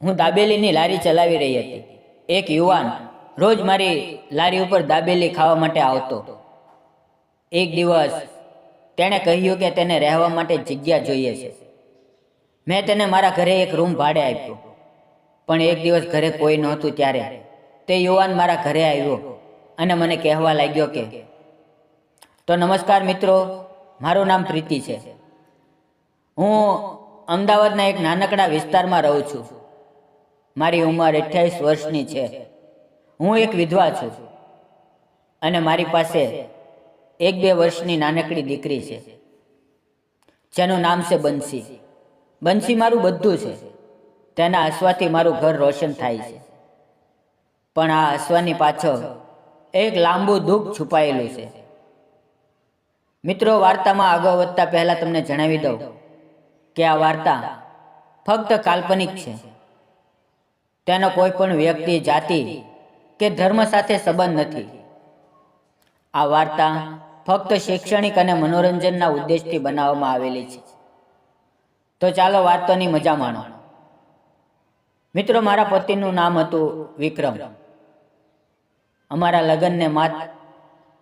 હું દાબેલીની લારી ચલાવી રહી હતી. એક યુવાન રોજ મારી લારી ઉપર દાબેલી ખાવા માટે આવતો. એક દિવસ તેણે કહ્યું કે તેને રહેવા માટે જગ્યા જોઈએ છે. મેં તેને મારા ઘરે એક રૂમ ભાડે આપ્યો. પણ એક દિવસ ઘરે કોઈ નહોતું ત્યારે તે યુવાન મારા ઘરે આવ્યો અને મને કહેવા લાગ્યો કે, તો નમસ્કાર મિત્રો, મારું નામ પ્રીતિ છે. હું અમદાવાદના એક નાનકડા વિસ્તારમાં રહું છું. મારી ઉંમર અઠ્યાવીસ વર્ષની છે. હું એક વિધવા છું. અને મારી પાસે એક બે વર્ષની નાનકડી દીકરી છે. જેનું નામ છે બંસી. બંસી મારું બધું છે. તેના હસવાથી મારું ઘર રોશન થાય છે. પણ આ હસવાની પાછળ એક લાંબુ દુઃખ છુપાયેલું છે. મિત્રો વાર્તામાં આગળ વધતા પહેલાં તમને જણાવી દઉં કે આ વાર્તા ફક્ત કાલ્પનિક છે. તેનો કોઈ પણ વ્યક્તિ, જાતિ કે ધર્મ સાથે સંબંધ નથી. આ વાર્તા ફક્ત શૈક્ષણિક અને મનોરંજનના ઉદ્દેશથી બનાવવામાં આવેલી છે. તો ચાલો વાર્તાની મજા માણો. મિત્રો, મારા પતિનું નામ હતું વિક્રમ. અમારા લગ્નને માત્ર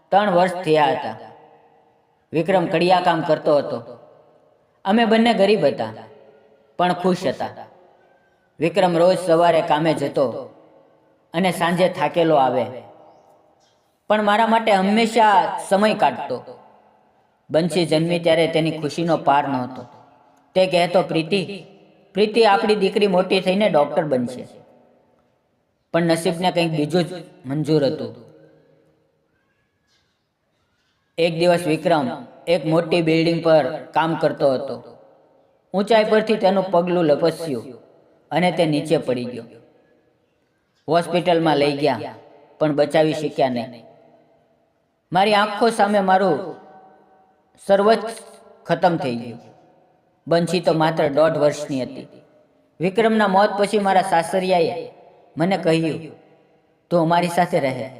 ત્રણ વર્ષ થયા હતા. વિક્રમ કડિયા કામ કરતો હતો. અમે બંને ગરીબ હતા, પણ ખુશ હતા. વિક્રમ રોજ સવારે કામે જતો અને સાંજે થાકેલો આવે. પણ મારા માટે હંમેશા સમય કાઢતો. બંસી જન્મી ત્યારે તેની ખુશીનો પાર નહોતો. તે કહેતો, પ્રીતિ પ્રીતિ આપણી દીકરી મોટી થઈને ડૉક્ટર બનશે. પણ નસીબને કંઈક બીજું જ મંજૂર હતું. એક દિવસ વિક્રમ એક મોટી બિલ્ડિંગ પર કામ કરતો હતો. ઊંચાઈ પરથી તેનું પગલું લપસ્યું. અને તે નીચે પડી ગયો. હોસ્પિટલમાં લઈ ગયા, પણ બચાવી શક્યા નહીં. મારી આંખો સામે મારું સર્વચ ખતમ થઈ ગયું. બંશી તો માત્ર દોઢ વર્ષની હતી. વિક્રમના મોત પછી મારા સાસરિયાએ મને કહ્યું, તું અમારી સાથે રહે.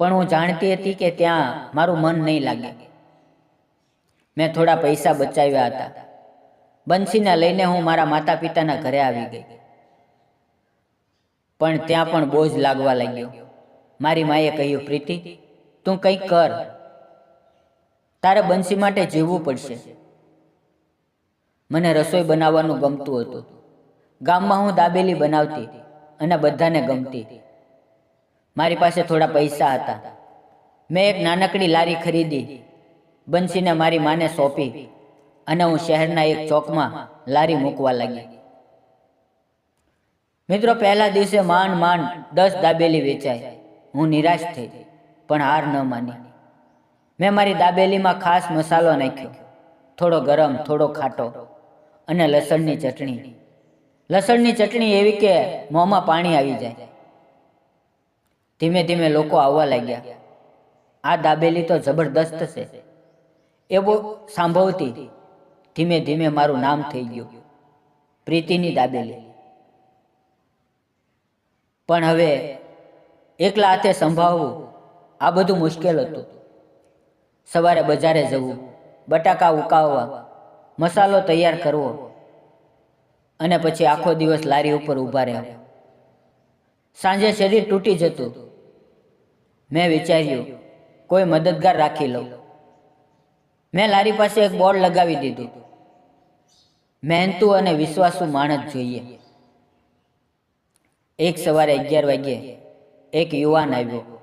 પણ હું જાણતી હતી કે ત્યાં મારું મન નહીં લાગે. મેં થોડા પૈસા બચાવ્યા હતા. બંસીને લઈને હું મારા માતા પિતાના ઘરે આવી ગઈ. પણ ત્યાં પણ બોજ લાગવા લાગ્યો. મારી માએ કહ્યું, પ્રીતિ, તું કંઈક કર. તારે બંસી માટે જીવવું પડશે. મને રસોઈ બનાવવાનું ગમતું હતું. ગામમાં હું દાબેલી બનાવતી અને બધાને ગમતી. મારી પાસે થોડા પૈસા હતા. મેં એક નાનકડી લારી ખરીદી. બંસીને મારી માને સોંપી. અને હું શહેરના એક ચોકમાં લારી મૂકવા લાગી. મિત્રો, પહેલા દિવસે માંડ માંડ દસ દાબેલી વેચાય. હું નિરાશ થઈ, પણ હાર ન માની. મેં મારી દાબેલીમાં ખાસ મસાલો નાખ્યો. થોડો ગરમ, થોડો ખાટો અને લસણની ચટણી. લસણની ચટણી એવી કે મોંમાં પાણી આવી જાય. ધીમે ધીમે લોકો આવવા લાગ્યા. આ દાબેલી તો જબરદસ્ત છે. એવો સાંભળતી ધીમે ધીમે મારું નામ થઈ ગયું. પ્રીતિની દાબેલી. પણ હવે એકલા હાથે સંભાળવું આ બધું મુશ્કેલ હતું. સવારે બજારે જવું, બટાકા ઉકાવવા, મસાલો તૈયાર કરવો અને પછી આખો દિવસ લારી ઉપર ઊભા રહેવા. સાંજે શરીર તૂટી જતું. મેં વિચાર્યું, કોઈ મદદગાર રાખી લઉં. મેં લારી પાસે એક બોર્ડ લગાવી દીધું. મહેનતુ અને વિશ્વાસુ માણસ જોઈએ. એક સવારે અગિયાર વાગ્યે એક યુવાન આવ્યો.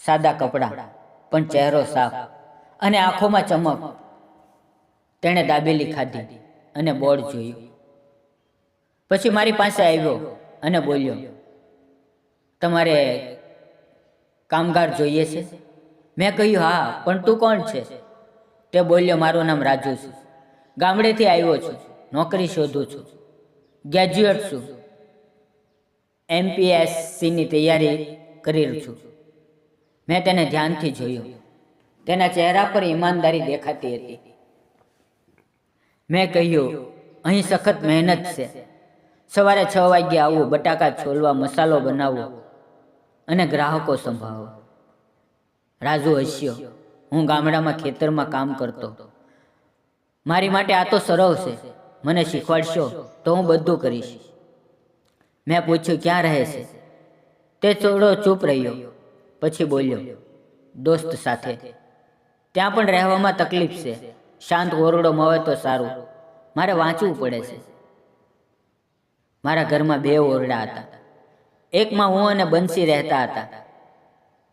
સાદા કપડાં, પણ ચહેરો સાફ અને આંખોમાં ચમક. તેણે દાબેલી ખાધી અને બોર્ડ જોયું. પછી મારી પાસે આવ્યો અને બોલ્યો, તમારે કામગાર જોઈએ છે? મેં કહ્યું, હા, પણ તું કોણ છે? તે બોલ્યો, મારું નામ રાજુ છે. ગામડેથી આવ્યો છું, નોકરી શોધું છું. ગ્રેજ્યુએટ છું. એમપીએસસીની તૈયારી કરી છું. મેં તેને ધ્યાનથી જોયું. તેના ચહેરા પર ઈમાનદારી દેખાતી હતી. મેં કહ્યું, અહીં સખત મહેનત છે. સવારે છ વાગ્યે આવવું બટાકા છોલવા, મસાલો બનાવવો અને ગ્રાહકો સંભાળવો રાજુ હસ્યો. હું ગામડામાં ખેતરમાં કામ કરતો. મારી માટે આ તો સરળ છે. મને શીખવાડશો તો હું બધું કરીશ. મેં પૂછ્યું, ક્યાં રહે છે? તે થોડો ચૂપ રહ્યો, પછી બોલ્યો, દોસ્ત સાથે. ત્યાં પણ રહેવામાં તકલીફ છે. શાંત ઓરડો મળે તો સારું. મારે વાંચવું પડે છે. મારા ઘરમાં બે ઓરડા હતા. એકમાં હું અને બંસી રહેતા હતા.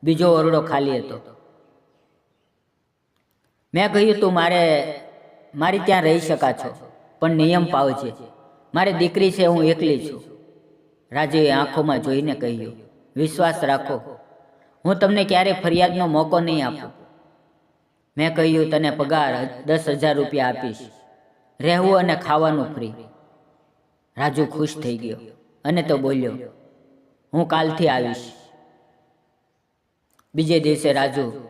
બીજો ઓરડો ખાલી હતો. મેં કહ્યું, તું મારે મારી ત્યાં રહી શકા છો પણ નિયમ પાવજે મારી દીકરી છે, હું એકલી છું. રાજુએ આંખોમાં જોઈને કહ્યું, વિશ્વાસ રાખો. હું તમને ક્યારેય ફરિયાદનો મોકો નહીં આપું. મેં કહ્યું, તને પગાર દસ હજાર રૂપિયા આપીશ. રહેવું અને ખાવાનું ફ્રી. રાજુ ખુશ થઈ ગયો અને તો બોલ્યો, હું કાલથી આવીશ. બીજે દિવસે રાજુ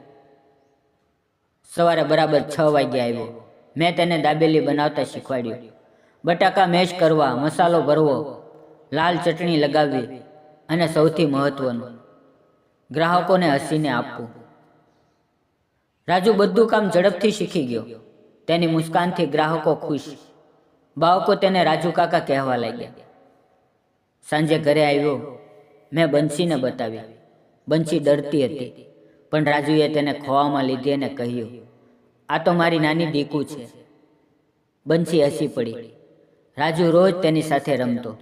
સવારે બરાબર છ વાગે આવ્યો. મેં તેને દાબેલી બનાવતા શીખવાડ્યું. બટાકા મેશ કરવા, મસાલો ભરવો, લાલ ચટણી લગાવવી અને સૌથી મહત્વનું, ગ્રાહકોને હસીને આપવું. રાજુ બધું કામ ઝડપથી શીખી ગયો. તેની મુસ્કાનથી ગ્રાહકો ખુશ. બાળકો તેને રાજુ કાકા કહેવા લાગ્યા. સાંજે ઘરે આવ્યો. મેં બંસીને બતાવી બંસી ડરતી હતી, પણ રાજુએ તેને ખોવામાં લીધી અને કહ્યું આ તો મારી નાની દીકુ છે. બંસી હસી પડી. રાજુ રોજ તેની સાથે રમતો.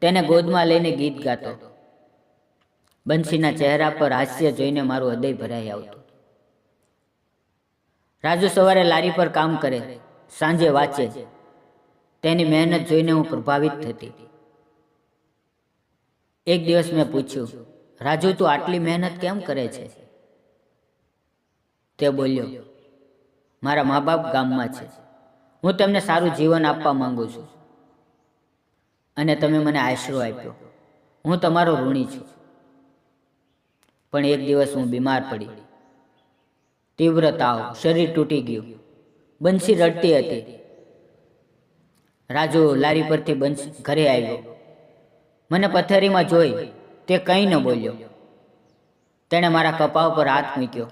તેને ગોદમાં લઈને ગીત ગાતો. બંસીના ચહેરા પર હાસ્ય જોઈને મારું હૃદય ભરાઈ આવતું. રાજુ સવારે લારી પર કામ કરે. સાંજે વાંચે. તેની મહેનત જોઈને હું પ્રભાવિત થતી. એક દિવસ મેં પૂછ્યું, રાજુ, તું આટલી મહેનત કેમ કરે છે? તે બોલ્યો મારા મા બાપ ગામમાં છે. હું તેમને સારું જીવન આપવા માંગુ છું. અને તમે મને આશરો આપ્યો. હું તમારો ઋણી છું. પણ એક દિવસ હું બીમાર પડી. તીવ્ર તાવ શરીર તૂટી ગયું. બંસી રડતી હતી. રાજુ લારી પરથી બંસી ઘરે આવ્યો. મને પથ્થરીમાં જોઈ તે કંઈ ન બોલ્યો. તેણે મારા કપાળ પર હાથ મૂક્યો.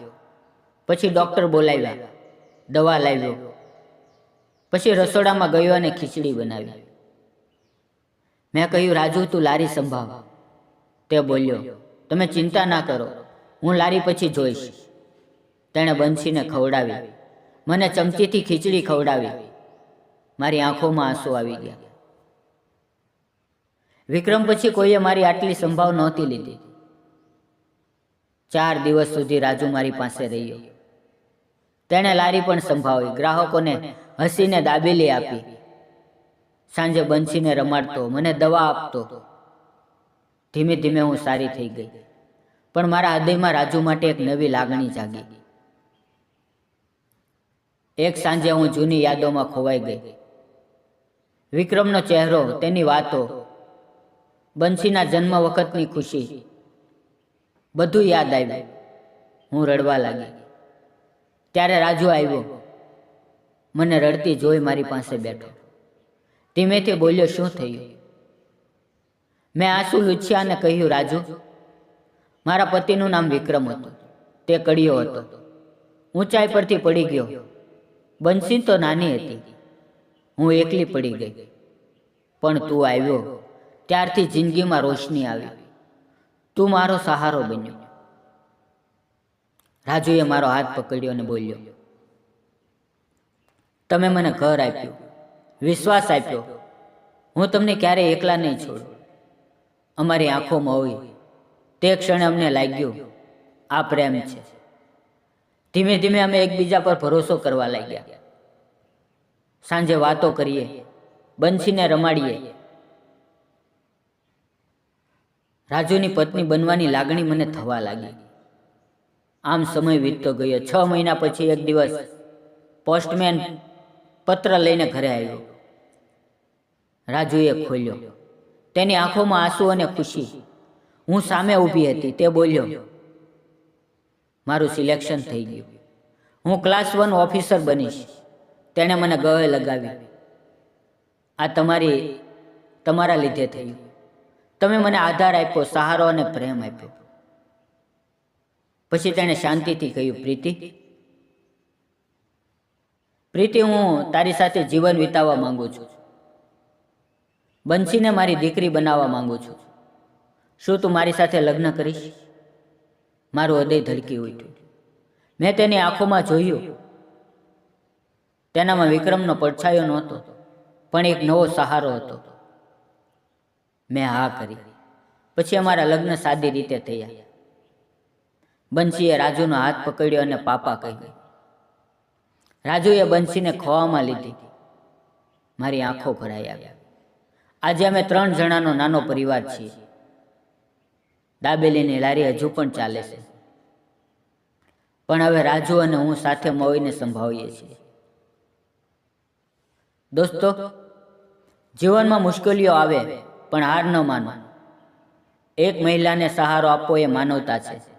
પછી ડૉક્ટર બોલાવ્યા. દવા લાવ્યો. પછી રસોડામાં ગયો અને ખીચડી બનાવી. મેં કહ્યું, રાજુ, તું લારી સંભાવ તે બોલ્યો, તમે ચિંતા ના કરો, હું લારી પછી જોઈશ. તેણે બંસીને ખવડાવી. મને ચમચીથી ખીચડી ખવડાવી. મારી આંખોમાં આંસુ આવી ગયા. વિક્રમ પછી કોઈએ મારી આટલી સંભાવ નહોતી લીધી. ચાર દિવસ સુધી રાજુ મારી પાસે રહ્યો. તેણે લારી પણ સંભાવી ગ્રાહકોને હસીને દાબેલી આપી. સાંજે બંસીને રમાડતો, મને દવા આપતો. ધીમે ધીમે હું સારી થઈ ગઈ. પણ મારા હૃદયમાં રાજુ માટે એક નવી લાગણી જાગી. એક સાંજે હું જૂની યાદોમાં ખોવાઈ ગઈ. વિક્રમનો ચહેરો, તેની વાતો, બંસીના જન્મ વખતની ખુશી, બધું યાદ આવ્યું. હું રડવા લાગી. ત્યારે રાજુ આવ્યો. મને રડતી જોઈ મારી પાસે બેઠો. ધીમેથી બોલ્યો, શું થયું? મેં આંસુ લૂછ્યા અને કહ્યું, રાજુ, મારા પતિનું નામ વિક્રમ હતું. તે કડિયો હતો. ઊંચાઈ પરથી પડી ગયો. બંસી તો નાની હતી. હું એકલી પડી ગઈ. પણ તું આવ્યો. ત્યારથી જિંદગીમાં રોશની આવી. તું મારો સહારો બન્યો. રાજુએ મારો હાથ પકડ્યો અને બોલ્યો, તમે મને ઘર આપ્યું, વિશ્વાસ આપ્યો. હું તમને ક્યારેય એકલા નહીં છોડું. અમારી આંખોમાં હોય તે ક્ષણે અમને લાગ્યું આ પ્રેમ છે. ધીમે ધીમે અમે એકબીજા પર ભરોસો કરવા લાગ્યા. સાંજે વાતો કરીએ, બંસીને રમાડીએ. રાજુની પત્ની બનવાની લાગણી મને થવા લાગી. આમ સમય વીતતો ગયો. છ મહિના પછી એક દિવસ પોસ્ટમેન પત્ર લઈને ઘરે આવ્યો. રાજુએ ખોલ્યો. તેની આંખોમાં આંસુ અને ખુશી. હું સામે ઊભી હતી. તે બોલ્યો, મારું સિલેક્શન થઈ ગયું. હું ક્લાસ વન ઓફિસર બનીશ. તેણે મને ગળે લગાવી. આ તમારી, તમારા લીધે થયું. તમે મને આધાર આપ્યો, સહારો અને પ્રેમ આપ્યો. પછી તેણે શાંતિથી કહ્યું, પ્રીતિ પ્રીતિ, હું તારી સાથે જીવન વિતાવવા માંગુ છું. બંસીને મારી દીકરી બનાવવા માંગુ છું. શું તું મારી સાથે લગ્ન કરીશ? મારું હૃદય ધડકી ઉઠ્યું. મેં તેની આંખોમાં જોયું. તેનામાં વિક્રમનો પડછાયો નહોતો, પણ એક નવો સહારો હતો. મેં હા કરી. પછી અમારા લગ્ન સાદી રીતે થયા. બંસીએ રાજુનો હાથ પકડ્યો અને પાપા કહી રાજુએ બંસીને ખોવામાં લીધી. મારી આંખો ભરાઈ આવ્યા આજે અમે ત્રણ જણાનો નાનો પરિવાર છીએ. દાબેલીની લારી હજુ પણ ચાલે છે. પણ હવે રાજુ અને હું સાથે મળીને સંભાળીએ છીએ. દોસ્તો જીવનમાં મુશ્કેલીઓ આવે પણ હાર ન માનો. એક મહિલાને સહારો આપવો એ માનવતા છે.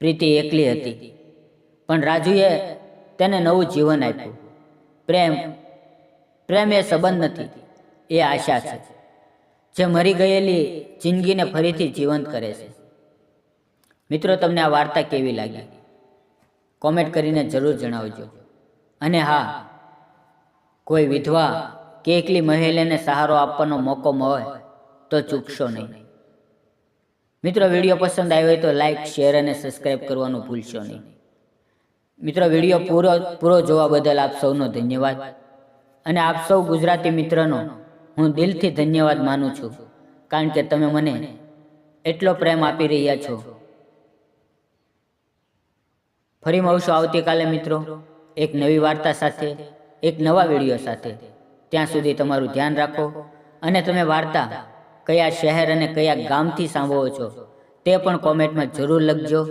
પ્રીતિ એકલી હતી. પણ રાજુએ તેને નવું જીવન આપ્યું. પ્રેમ પ્રેમ એ સંબંધ નથી, એ આશા છે, જે મરી ગયેલી જિંદગીને ફરીથી જીવંત કરે છે. મિત્રો, તમને આ વાર્તા કેવી લાગી? કોમેન્ટ કરીને જરૂર જણાવજો. અને હા, કોઈ વિધવા કે એકલી મહિલાને સહારો આપવાનો મોકો મળે તો ચૂકશો નહીં. મિત્રો, વીડિયો પસંદ આવ્યો હોય તો લાઇક શેર અને સબસ્ક્રાઈબ કરવાનું ભૂલશો નહીં. મિત્રો, વીડિયો પૂરો પૂરો જોવા બદલ આપ સૌનો ધન્યવાદ. અને આપ સૌ ગુજરાતી મિત્રનો હું દિલથી ધન્યવાદ માનું છું, કારણ કે તમે મને એટલો પ્રેમ આપી રહ્યા છો. ફરી મળશું આવતીકાલે, મિત્રો, એક નવી વાર્તા સાથે, એક નવા વીડિયો સાથે. ત્યાં સુધી તમારું ધ્યાન રાખો અને તમે વાર્તા કયા શહેર અને કયા ગામથી સાંભળો છો તે પણ કોમેન્ટમાં જરૂર લખજો.